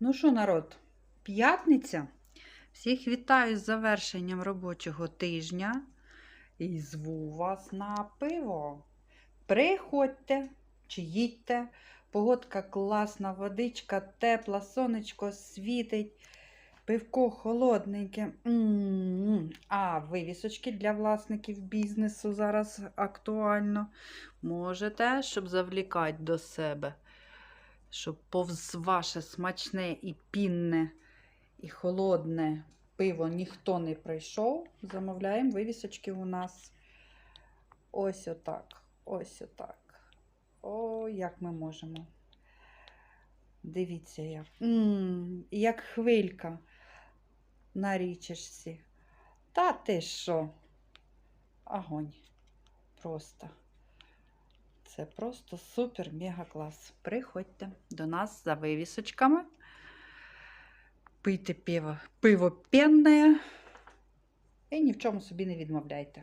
Ну що, народ, п'ятниця. Всіх вітаю з завершенням робочого тижня і зву вас на пиво. Приходьте чи їдьте. Погодка класна, водичка тепла, сонечко світить, пивко холодненьке. М-м-м. А вивісочки для власників бізнесу зараз актуально. Можете, щоб завлікати до себе щоб повз ваше смачне і пінне, і холодне пиво ніхто не прийшов. Замовляємо вивісочки у нас ось отак. Ось отак. О, як ми можемо. Дивіться, як. м як хвилька на річечці. Та ти що? Огонь. Просто. Це просто супер мега клас. Приходьте до нас за вивісочками. Пийте пиво, пиво пенне і ні в чому собі не відмовляйте.